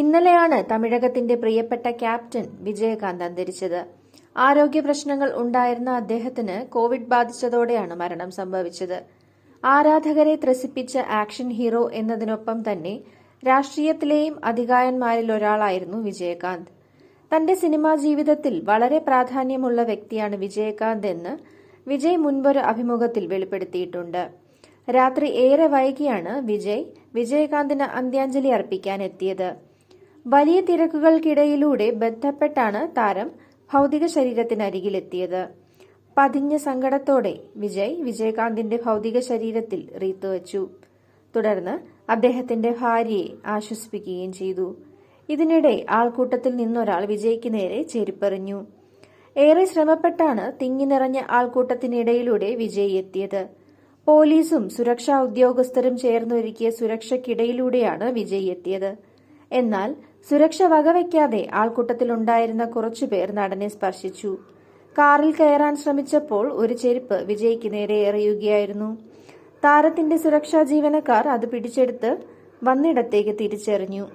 ഇന്നലെയാണ് തമിഴകത്തിന്റെ പ്രിയപ്പെട്ട ക്യാപ്റ്റൻ വിജയകാന്ത് അന്തരിച്ചത്. ആരോഗ്യ പ്രശ്നങ്ങൾ ഉണ്ടായിരുന്ന അദ്ദേഹത്തിന് കോവിഡ് ബാധിച്ചതോടെയാണ് മരണം സംഭവിച്ചത്. ആരാധകരെ ത്രസിപ്പിച്ച ആക്ഷൻ ഹീറോ എന്നതിനൊപ്പം തന്നെ രാഷ്ട്രീയത്തിലെയും അധികായന്മാരിൽ ഒരാളായിരുന്നു വിജയകാന്ത്. തന്റെ സിനിമാ ജീവിതത്തിൽ വളരെ പ്രാധാന്യമുള്ള വ്യക്തിയാണ് വിജയകാന്ത് എന്ന് വിജയ് മുൻപൊരു അഭിമുഖത്തിൽ വെളിപ്പെടുത്തിയിട്ടുണ്ട്. രാത്രി ഏറെ വൈകിയാണ് വിജയ് വിജയകാന്തിന് അന്ത്യാഞ്ജലി അർപ്പിക്കാൻ എത്തിയത്. വലിയ തിരക്കുകൾക്കിടയിലൂടെ ബന്ധപ്പെട്ടാണ് താരം ഭൗതിക ശരീരത്തിനരികിലെത്തിയത്. പതിഞ്ഞ സങ്കടത്തോടെ വിജയ് വിജയകാന്തിന്റെ ഭൗതിക ശരീരത്തിൽ റീത്ത് വച്ചു. തുടർന്ന് അദ്ദേഹത്തിന്റെ ഭാര്യയെ ആശ്വസിപ്പിക്കുകയും ചെയ്തു. ഇതിനിടെ ആൾക്കൂട്ടത്തിൽ നിന്നൊരാൾ വിജയ്ക്ക് നേരെ ചെരിപ്പെറിഞ്ഞു. ഏറെ ശ്രമപ്പെട്ടാണ് തിങ്ങി നിറഞ്ഞ ആൾക്കൂട്ടത്തിനിടയിലൂടെ വിജയ് എത്തിയത്. പോലീസും സുരക്ഷാ ഉദ്യോഗസ്ഥരും ചേർന്നൊരുക്കിയ സുരക്ഷയ്ക്കിടയിലൂടെയാണ് വിജയ് എത്തിയത്. എന്നാൽ സുരക്ഷ വകവയ്ക്കാതെ ആൾക്കൂട്ടത്തിലുണ്ടായിരുന്ന കുറച്ചുപേർ നടനെ സ്പർശിച്ചു. കാറിൽ കയറാൻ ശ്രമിച്ചപ്പോൾ ഒരു ചെരുപ്പ് വിജയ്ക്ക് നേരെ എറിയുകയായിരുന്നു. താരത്തിന്റെ സുരക്ഷാ ജീവനക്കാർ അത് പിടിച്ചെടുത്ത് വന്നിടത്തേക്ക് തിരിച്ചെറിഞ്ഞു.